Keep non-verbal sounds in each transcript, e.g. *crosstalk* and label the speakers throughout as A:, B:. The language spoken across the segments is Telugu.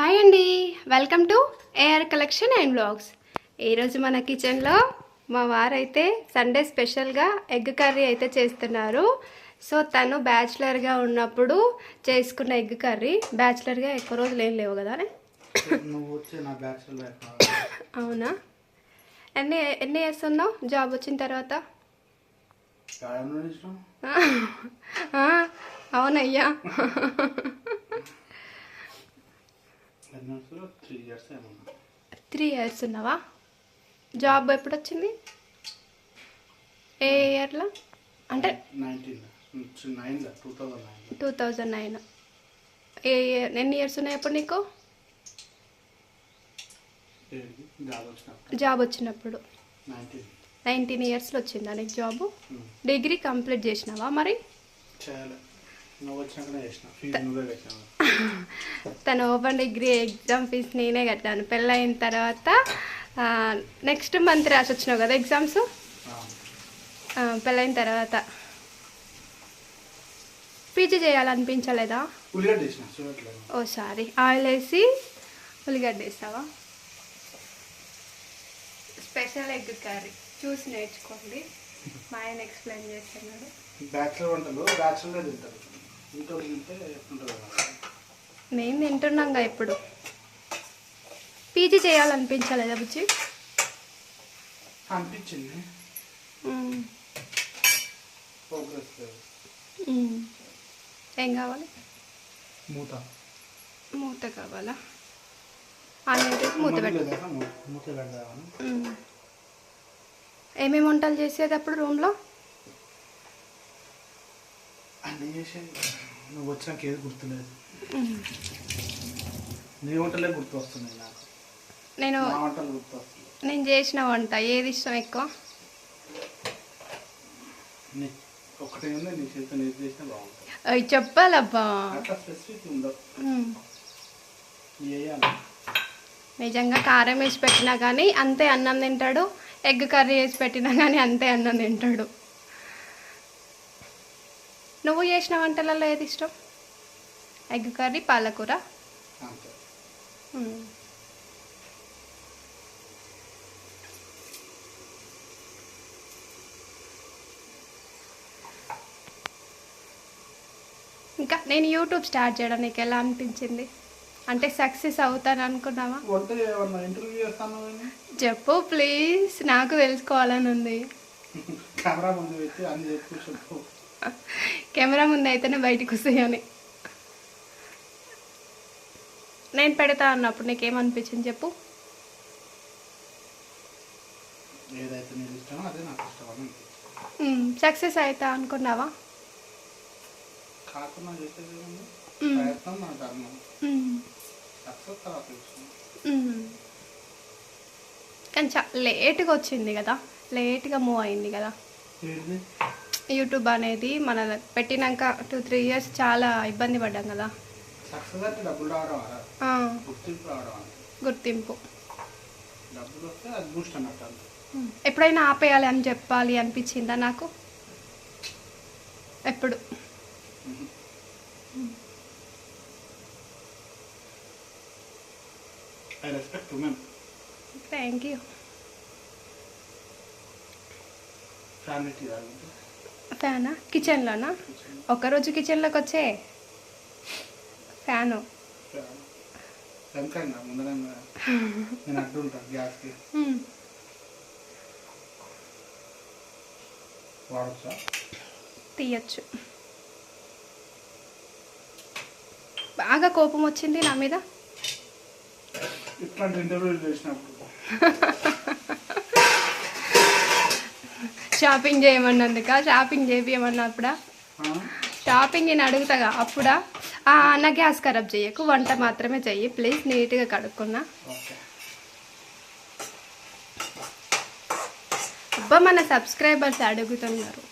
A: హాయ్ అండి. Welcome to AR collection and blogs ఈరోజు మన కిచెన్లో మా వారైతే సండే స్పెషల్గా ఎగ్ కర్రీ అయితే చేస్తున్నారు. సో తను బ్యాచిలర్గా ఉన్నప్పుడు చేసుకున్న ఎగ్ కర్రీ. బ్యాచిలర్గా ఎక్కువ రోజులు ఏం లేవు కదా అవునా? ఎన్ని ఎన్ని ఇయర్స్ ఉన్నావు జాబ్ వచ్చిన తర్వాత? అవునయ్యా.
B: త్రీ ఇయర్స్
A: ఉన్నావా? జాబ్ ఎప్పుడు వచ్చింది ఏ ఇయర్లో అంటే
B: టూ థౌజండ్ నైన్
A: ఏ ఇయర్ ఎన్ని ఇయర్స్ ఉన్నాయి అప్పుడు నీకు?
B: జాబ్ వచ్చినప్పుడు. నైన్టీన్
A: ఇయర్స్లో వచ్చిందా నీకు జాబ్ డిగ్రీ కంప్లీట్ చేసినావా మరి? తను ఓపెన్ డిగ్రీ ఎగ్జామ్ ఫీజు నేనే కట్టాను. పెళ్ళైన తర్వాత నెక్స్ట్ మంత్ రాసి వచ్చినావు కదా ఎగ్జామ్స్ పెళ్ళైన తర్వాత. పీజీ చేయాలనిపించలేదా? ఓ సారీ. ఆయిల్ వేసి ఉల్లిగడ్డ వేస్తావా? Special egg curry. చూసి నేర్చుకోండి. మా ఆయన ఎక్స్ప్లెయిన్ చేస్తున్నాడు.
B: బ్యాచులర్ వంటలు బ్యాచులర్ తింటారు.
A: మేము తింటున్నాంగా ఇప్పుడు. పీజీ చేయాలనిపించలేదా బుజ్జి?
B: అనిపించింది.
A: ఏం కావాలి?
B: మూత.
A: మూత కావాలా? మూత. ఏమేమి వంటలు చేసేది అప్పుడు రూమ్లో?
B: నువ్వు వచ్చినాక ఏది గుర్తులేదు. నీ వంటలే గుర్తు వస్తున్నాయి నాకు.
A: నేను
B: నా వంటలు గుర్తు వస్తున్నాయి
A: నేను చేసిన వంట ఏది ఇష్టం ఎక్కువ?
B: నీ ఒకటి ఉంది నీ చేతితో ఏది చేసినా బాగుంటుంది.
A: అవి చెప్పాలబ్బా.
B: అట్లా స్పెసిఫిక్ ఉండవు
A: నిజంగా కారం వేసి పెట్టినా కానీ అంతే అన్నం తింటాడు ఎగ్ కర్రీ వేసి పెట్టినా కానీ అంతే అన్నం తింటాడు. నువ్వు చేసిన వంటలలో ఏది ఇష్టం? ఎగ్ కర్రీ పాలకూర? మ్మ్. ఇంకా నేను యూట్యూబ్ స్టార్ట్ చేయడం నీకు ఎలా అనిపించింది? అంటే సక్సెస్ అవుతాను అనుకున్నావా? చెప్పు ప్లీజ్ నాకు తెలుసుకోవాలని ఉంది. *laughs*
B: కెమెరా ముందు పెట్టి అన్ని చెప్పు చెప్పు.
A: కెమెరా ముందు అయితేనే బయటికి వస్తాయని. నేను పెడతా అన్నప్పుడు నీకేమనిపించింది చెప్పు. సక్సెస్ అవుతా అనుకున్నావా. కానీ చా లేట్గా వచ్చింది కదా. లేట్గా మూవ్ అయింది కదా. యూట్యూబ్ అనేది మన పెట్టినాక టూ త్రీ ఇయర్స్ చాలా ఇబ్బంది పడ్డాం కదా.
B: గుర్తింపు.
A: ఎప్పుడైనా ఆపేయాలి అని చెప్పాలి అనిపించిందా నాకు? ఎప్పుడు. థ్యాంక్ యూ ఫ్యానా? కిచెన్లోనా? ఒకరోజు కిచెన్లోకి వచ్చే ఫ్యాను. తీయచ్చు. బాగా కోపం వచ్చింది నా మీద?
B: ఇట్లాంటి ఇంటర్వ్యూలు చేసినప్పుడు. *laughs*
A: షాపింగ్ చేయమన్నందుక? షాపింగ్ చేపియమన్నప్పుడా?
B: ఆ?
A: షాపింగ్ నేను అడుగుతాగా అప్పుడా? ఆ, నా గ్యాస్ ఖరాబ్ చేయకు వంట మాత్రమే చెయ్యి ప్లీజ్ నీట్గా కడుక్కున్నా. అబ్బా మన సబ్స్క్రైబర్స్ అడుగుతున్నారు.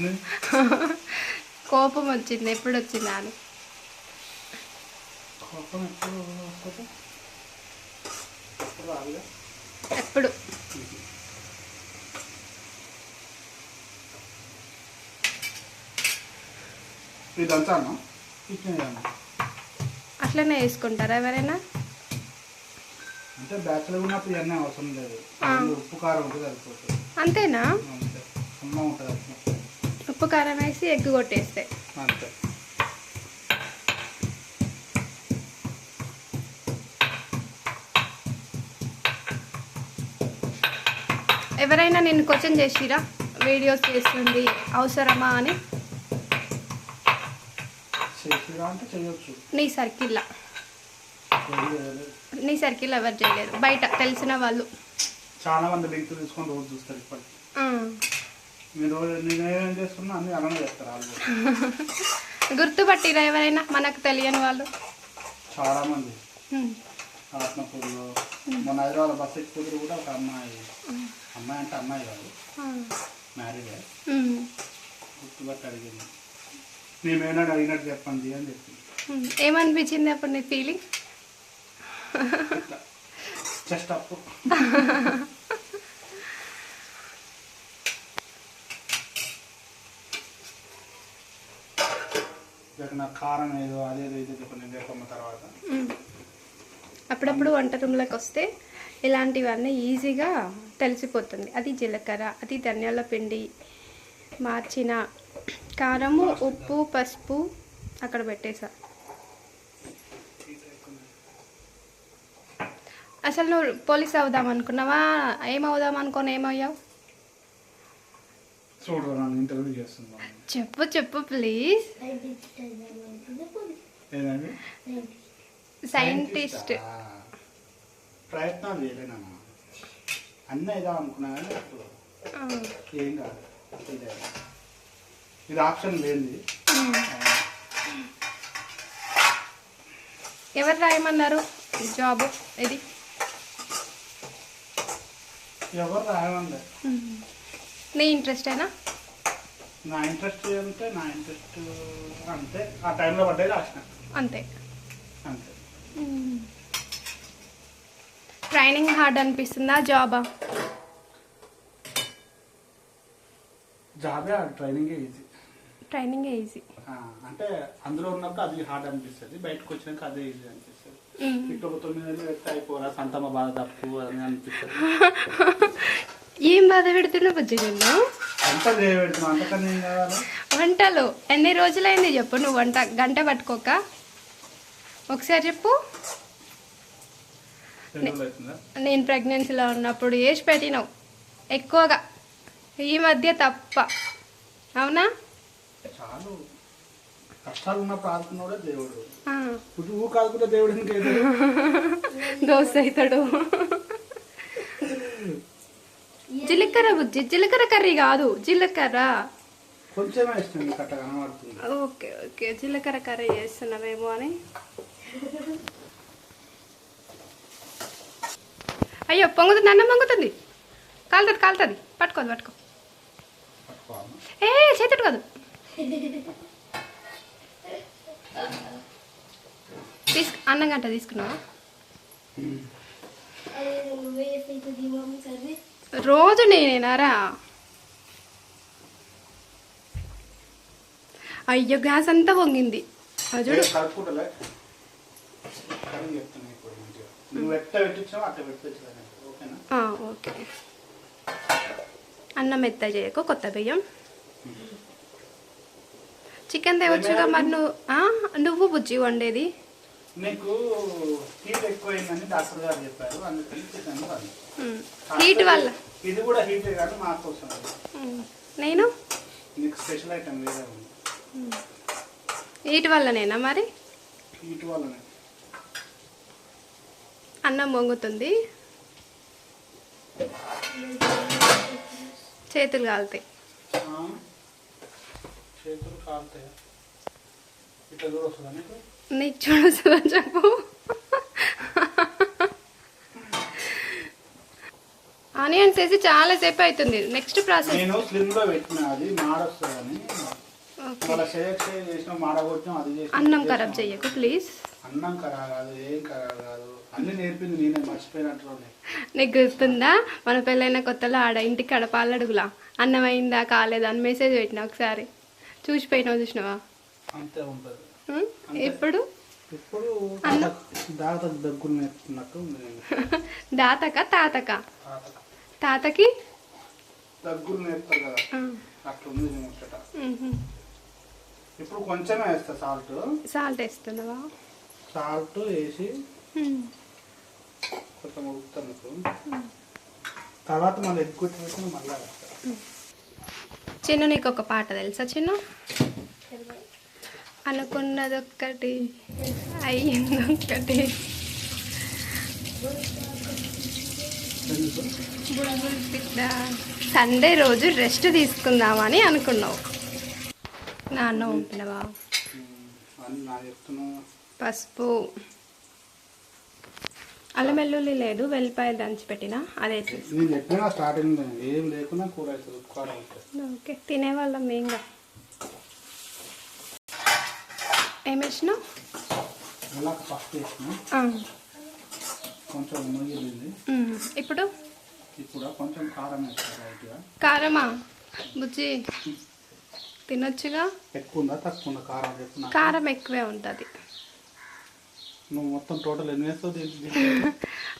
B: నేను
A: కోపం వచ్చింది ఎప్పుడు వచ్చిందా అని
B: ఎప్పుడు వస్తుంది ఎప్పుడు రాదుగా
A: ఎప్పుడు
B: ఇదంతా అన్న
A: ఇట్లనే వేసుకుంటారా ఎవరైనా?
B: అంటే బ్యాచులర్ ఉన్నప్పుడు ఇవన్నీ అవసరం లేదు. ఉప్పు కారం ఉంటే సరిపోతుంది.
A: అంతేనా?
B: ఉంటుంది.
A: ఉప్పు కారం వేసి ఎగ్ కొట్టేస్తే.
B: అంతే.
A: ఎవరైనా నిన్ను క్వశ్చన్ చేసిరా? వీడియోస్ చేస్తుంది అవసరమా అని? నీ సర్కిల్లో. నీ సర్కిల్ ఎవరు చేయలేరు బయట తెలిసిన వాళ్ళు.
B: చాలా మంది లింక్ తీసుకొని రోజు చూస్తారు ఇప్పటికి. మీరు నేనేం చేస్తున్నా అన్ని అలానే చేస్తారు వాళ్ళు *laughs*
A: గుర్తుపట్టిరా ఎవరైనా? మనకు తెలియని వాళ్ళు.
B: చాలా మంది. ఆత్మకూరులో మన హైదరాబాద్ బస్ ఎక్కిపోతే కూడా ఒక అమ్మాయి. అమ్మాయి అంటే అమ్మాయి కాదు. మ్యారేజ్. గుర్తుపట్టి అడిగింది. అడిగినట్టు చెప్పండి అని చెప్పింది
A: ఉమ్. ఏమనిపించింది అప్పుడు నీ ఫీలింగ్
B: జస్ట్ అప్పు కారం ఏదో అదేదో ఇదో చెప్పండి. లేకమ్మ తర్వాత.
A: అప్పుడప్పుడు వంట రూమ్లోకి వస్తే ఇలాంటివన్నీ ఈజీగా తెలిసిపోతుంది. అది జీలకర్ర అది ధనియాల పిండి మార్చిన కారము ఉప్పు పసుపు అక్కడ పెట్టేసా. అసలు నువ్వు పోలీస్ అవుదాం అనుకున్నావా? ఏమవుదాం అనుకోని ఏమయ్యావు? చెప్పు చెప్పు ప్లీజ్. సైంటిస్ట్
B: ప్రయత్నాలు చేయలేనమ్మా అన్నీ అనుకున్నా ఏం కాదు. ఇదే ఆప్షన్ లేనిది.
A: ఎవరు రాయమన్నారు? జాబ్ ఇది.
B: ఎవరు రాయమంది
A: నీ ఇంట్రెస్టేనా
B: నా ఇంట్రెస్ట్ అంటే నా ఇంట్రెస్ట్ అంతే. ఆ టైంలో పడ్డది రాసిన.
A: అంతే.
B: అంతే.
A: ట్రైనింగ్ హార్డ్ అనిపిస్తుందా జాబా?
B: జాబే ట్రైనింగ్ ఈజీ
A: ట్రైనింగ్ ఈజీ.
B: అంటే అందులో ఉన్నప్పుడు అది హార్డ్ అనిపిస్తుంది బయటకు వచ్చినాక అదే ఈజీ అనిపిస్తుంది. ఇక్కడ తొమ్మిది నెలలు పెడితే అయిపోరా సంతమ్మ బాధ తప్పు అని అనిపిస్తుంది. *laughs*
A: ఏం బాధ పెడుతున్నా బుజ్జి నిన్ను? వంటలు ఎన్ని రోజులైంది చెప్పు నువ్వు వంట గంట పట్టుకోక? ఒకసారి చెప్పు. నేను ప్రెగ్నెన్సీలో ఉన్నప్పుడు వేసి పెట్టినావు ఎక్కువగా ఈ మధ్య తప్ప. అవునా?
B: చాలు. కష్టాలు ఆడుకున్నాడే దేవుడు. కాదుకుంటే దేవుడు ఇంకేదో
A: దోశ అవుతాడు జీలకర్ర బుజ్జి జీలకర్ర కర్రీ కాదు జీలకర్ర.
B: మీకు అట్ట కనబడుతుంది.
A: Okay okay. జీలకర్ర కర్రీ చేస్తున్నావేమో అని. అయ్యో పొంగుతుంది అన్నం పొంగుతుంది. కాలుతుంది కాలుతుంది. పట్టుకోదు పట్టుకో. ఏ చేతుడు కాదు. తీసుకు అన్నం గంట తీసుకున్నావా? రోజు నేనేనారా అయ్యో గ్యాస్ అంతా పొంగింది. చూడు. ఓకే. అన్నం మెత్త చేయకు కొత్త బియ్యం. చికెన్ తేవచ్చుగా మరి నువ్వు ఆ, నువ్వు బుజ్జి వండేది?
B: నీకు హీట్ ఎక్కువైందని డాక్టర్ గారు చెప్పారు అందుకని చికెన్.
A: హీట్ వల్ల?
B: ఇది కూడా హీటే కానీ మా కోసం.
A: నేను?
B: నీకు స్పెషల్ ఐటమ్ వేరే ఉంది.
A: హీట్ వల్లనేనా మరి?
B: హీట్ వల్లనే.
A: అన్నం పొంగుతుంది చేతులు కాలుతాయి.
B: చేతులు కాలుతాయా? ఇట్లా కూడా వస్తుందా నీకు?
A: నీకు చూడొస్తుందని చెప్పు. ఆనియన్స్ వేసి చాలా సేపు అవుతుంది. నెక్స్ట్ ప్రాసెస్
B: నేను స్లిమ్లో పెట్టిన అది మాడొస్తుందని. షేక్ షేక్ చేసిన మాడగొట్టినాం అది చేసినాం,
A: అన్నం ఖరాబ్. చెయ్యకు ప్లీజ్
B: అన్నం ఖరాబ్ కాదు ఏం ఖరాబ్ కాదు. అన్ని నేర్పింది నేనే మర్చిపోయినట్లు
A: నీకు గుర్తుందా? మన పెళ్ళైన కొత్తలో ఆడ ఇంటికి ఆడ పాలడుగులా అన్నం అయిందా కాలేదా అని మెసేజ్ పెట్టినా ఒకసారి. చూసినావా?
B: అంతే ఉంటుంది?
A: ఇప్పుడు
B: ఇప్పుడు దగ్గులు నేర్చుకున్నట్టు ఉంది నేను. *laughs*
A: దాతక తాతక?
B: తాతకు. దగ్గులు నేర్పుతారు కదా. అట్లుంది నేను ముచ్చట ఇప్పుడు కొంచెమే వేస్తా సాల్ట్.
A: సాల్ట్ వేస్తున్నావా?
B: సాల్ట్ వేసి. కొంచెం ఉడుకుతాను తర్వాత మళ్ళీ ఎక్కువ మళ్ళీ వేస్తా.
A: చిన్ను నీకు ఒక పాట తెలుసా చిన్ను? అనుకున్నది ఒక్కటి అయ్యింది ఒక్కటి పిట్ట సండే రోజు రెస్ట్ తీసుకుందామని అనుకున్నావు. నాన్న
B: చెప్తున్నా
A: పసుపు. అల్లం వెల్లుల్లి లేదు వెల్లిపాయ దంచి పెట్టిన అదే ఓకే తినేవాళ్ళం ఏంగా ఏం వేసినావు. ఇప్పుడు? కారమా? బుజ్జి తినొచ్చుగా.
B: కారం
A: ఎక్కువే ఉంటుంది.
B: నువ్వు మొత్తం టోటల్ ఎన్ని వేస్తావు?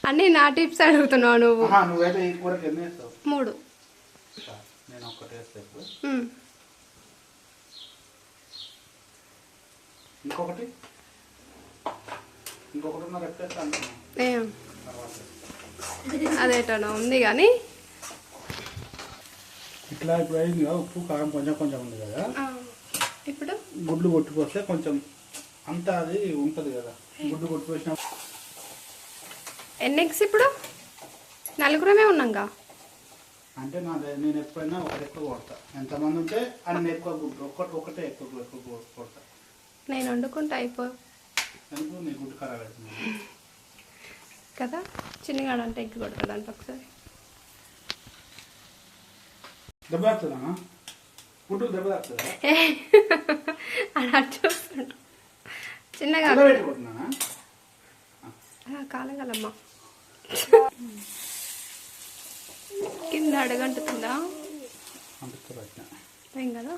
A: అన్నీ నా టిప్స్ అడుగుతున్నావు నువ్వు.
B: నువ్వైతే ఈ కూరకి ఎన్ని వేస్తావు?
A: మూడు.
B: నేను ఒక్కటి వేస్తా ఇప్పుడు.
A: ఉమ్.
B: ఇంకొకటి? ఇంకొకటి
A: అదేటనో ఉంది కానీ.
B: ఇట్లా ఇప్పుడు అయింది కదా ఉప్పు కారం కొంచెం కొంచెం ఉంది కదా.
A: ఇప్పుడు?
B: గుడ్లు కొట్టుకొస్తే కొంచెం అంతా అది ఉంటుంది కదా. గుడ్లు కొట్టుకొచ్చిన
A: ఎన్ని ఎగ్స్ ఇప్పుడు? నలుగురమే ఉన్నాంగా?
B: అంటే నా నేను ఎప్పుడైనా ఒకటి ఎక్కువ కొడతా. ఎంతమంది ఉంటే అన్ని ఎక్కువ ఒక్కటి ఒకటే ఎక్కువ ఎక్కువ కొడతా.
A: నేను వండుకుంటా అయిపో
B: ఎందుకు? నీ గుడ్డు ఖరాబ్ అవుతుంది.
A: కదా? చిన్నగాడు అంటే ఎగ్గి కొడుతుంది అంటే ఒకసారి.
B: దెబ్బ తాకుతుందా? గుడ్డు దెబ్బ తాకుతుందా? *laughs*
A: అలా చూస్తుంటా చిన్నగా కాలగలమ్మా కింద అడగంటుతుందా? ఏం కదా.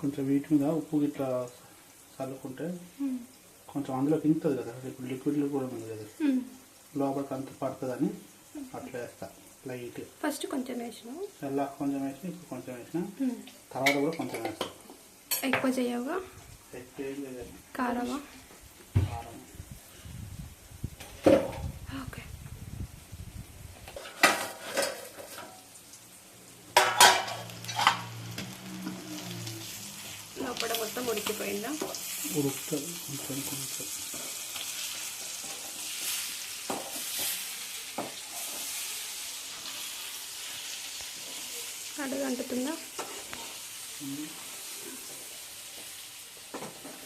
B: కొంచెం వీటి మీద ఉప్పు ఇట్లా చల్లుకుంటే. కొంచెం అందులోకి ఇంకుతుంది కదా ఇప్పుడు లిక్విడ్ కూడా ఉంది కదా. లోపలికి అంత పడుతుందని అట్లా వేస్తా లైట్.
A: ఫస్ట్ కొంచెం వేసినావు?
B: ఎలా కొంచెం వేసి ఇప్పుడు కొంచెం వేసిన. తర్వాత కూడా కొంచెం వేస్తా.
A: ఎక్కువ చేయవుగా కారమా?
B: కారం.
A: ఓకే. లోపల మొత్తం ఉడికిపోయిందా?
B: ఉడుకుతుంది కొంచెం కొంచెం.
A: అడుగు అంటుతుందా?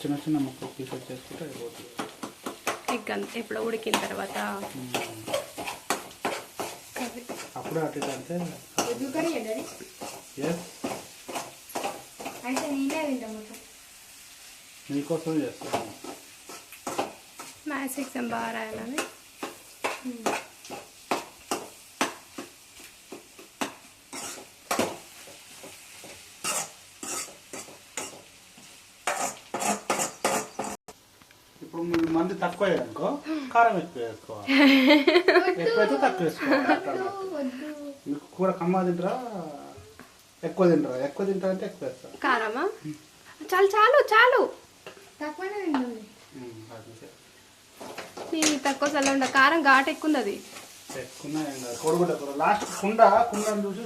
B: చిన్న చిన్న ముక్కలు పీసెస్ చేసుకుంటే అయిపోతుంది.
A: ఎగ్ అంత ఎప్పుడు ఉడికిన తర్వాత.
B: అప్పుడే అటు అంటే
C: అయితే నేనే
B: మీకోసం చేస్తాను.
A: మ్యాథ్స్ ఎగ్జామ్ బాగా రాయాలని
B: ఇప్పుడు మంది తక్కువ అనుకో కారం ఎక్కువ వేసుకోవాలి ఎక్కువైతే తక్కువ వేసుకోవాలి. మీకు కూర కమ్మ తింటారా ఎక్కువ తింటారా ఎక్కువ తింటారా అంటే ఎక్కువ వేస్తారు
A: కారమా చాలు చాలు చాలు
C: తక్కువనే తింటుంది
A: తక్కువ చల్ల ఉండ కారం ఘాటు ఎక్కువ ఉంది అది
B: లాస్ట్ కుండ కుండను చూసి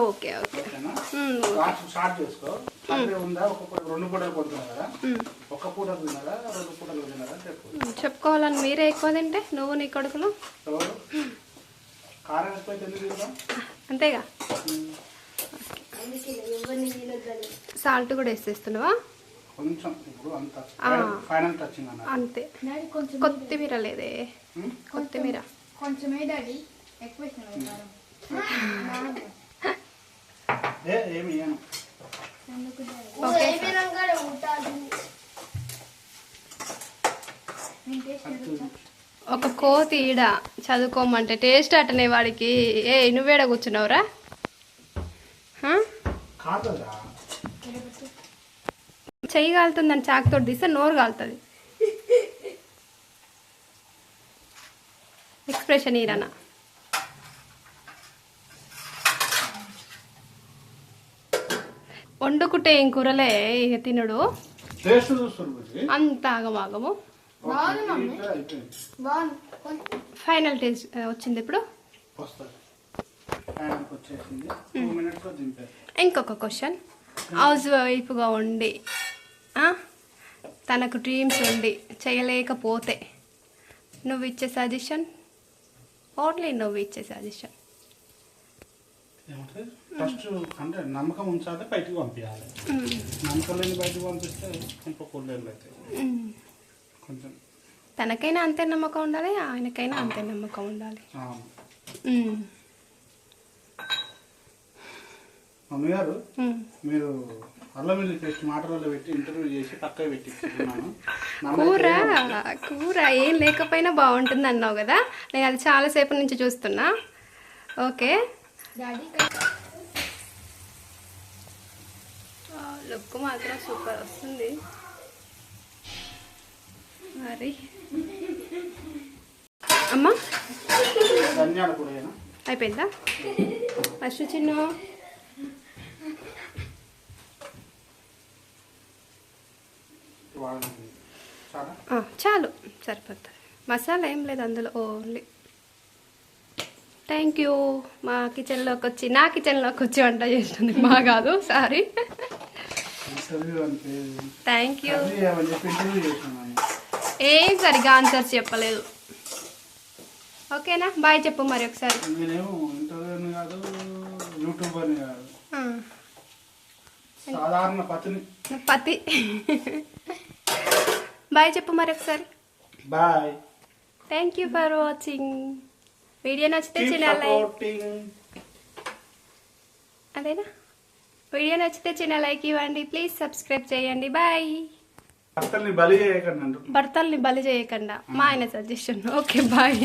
A: ఓకే ఓకే.
B: ఓకేనా?
A: ఉమ్,
B: లాస్ట్ స్టార్ట్ చేసుకో. అదే ఉందా? ఒక పూట రెండు పూటలు కొంటున్నా కదా
A: ఉమ్,
B: ఒక పూట తిన్నారా? రెండు పూటలు తిన్నారా? చెప్పు.
A: ఉమ్, చెప్పుకోవాలని మీరే ఎక్కువ తింటే నువ్వు నీ కొడుకులు?
B: కారం
A: అంతేగా? సాల్ట్ కూడా వేసేస్తున్నావా?
B: కొంచెం ఇప్పుడు అంత. ఫైనల్ టచింగ్
A: కొత్తిమీర లేదే. కొత్తిమీర.
C: కొంచెమే డాడీ. ఎక్కువ
A: ఒక కోతి ఈడ చదువుకోమంటే టేస్ట్ అట్టనే వాడికి. ఏ నువ్వేడ కూర్చున్నావురా? చెయ్యి కాలుతుందని చాకుతోటి తీస్తే నోరు కాలుతుంది. ఎక్స్ప్రెషన్ ఈరనా వండుకుంటే ఏం కూరలే ఇక తినడు.
B: టేస్ట్ చూస్తుంది బుజ్జి.
A: అంత ఆగమాగము. ఫైనల్ టేస్ట్ వచ్చింది ఇప్పుడు? ఇంకొక క్వశ్చన్. హౌస్ వైఫ్గా ఉండి ఆ, తనకు డ్రీమ్స్ ఉండి చేయలేకపోతే నువ్వు ఇచ్చే సజెషన్? ఓన్లీ నువ్వు ఇచ్చే సజెషన్
B: ఫస్ట్ అంటే నమ్మకం ఉంచాలి బయటికి పంపించాలి నమ్మకం లేని బయటికి పంపిస్తే ఇంకో కొల్లేళ్ళు అవుతాయి కొంచెం
A: తనకైనా అంతే నమ్మకం ఉండాలి ఆయనకైనా అంతే నమ్మకం ఉండాలి. ఉమ్,
B: మమ్మీ గారు. మీరు అల్లం వెల్లి పేస్ట్ మాటలలో పెట్టి ఇంటర్వ్యూ చేసి పక్కన పెట్టి ఇస్తున్నాను
A: కూర కూర ఏం లేకపోయినా బాగుంటుంది అన్నావు కదా? నేను అది చాలాసేపు నుంచి చూస్తున్నా. ఓకే.
C: డాడీ
A: లుక్ మాత్రం సూపర్ వస్తుంది. మరి? అమ్మా? అయిపోయిందా? ఫస్ట్ చిన్న
B: వాడండి చాలా
A: ఆ, చాలు సరిపోతుంది. మసాలా ఏం లేదు అందులో ఓన్లీ. థ్యాంక్ యూ మా కిచెన్లోకి వచ్చి నా కిచెన్లోకి వచ్చి వంట చేస్తుంది. మా కాదు సారీ థ్యాంక్ యూ ఏం సరిగా ఆన్సర్స్ చెప్పలేదు. ఓకేనా? బాయ్ చెప్పు మరి ఒకసారి. పతి. బాయ్ చెప్పు మరి ఒకసారి.
B: Bye
A: thank you for watching video నచ్చితే చిన్న లైక్ అదేనా? వీడియో నచ్చితే చిన్న లైక్ ఇవ్వండి. ప్లీజ్ సబ్స్క్రైబ్ చేయండి. బాయ్
B: భర్తల్ని బలి చేయకండి
A: భర్తల్ని బలి చేయకుండా మా ఆయన సజెషన్ ఓకే బాయ్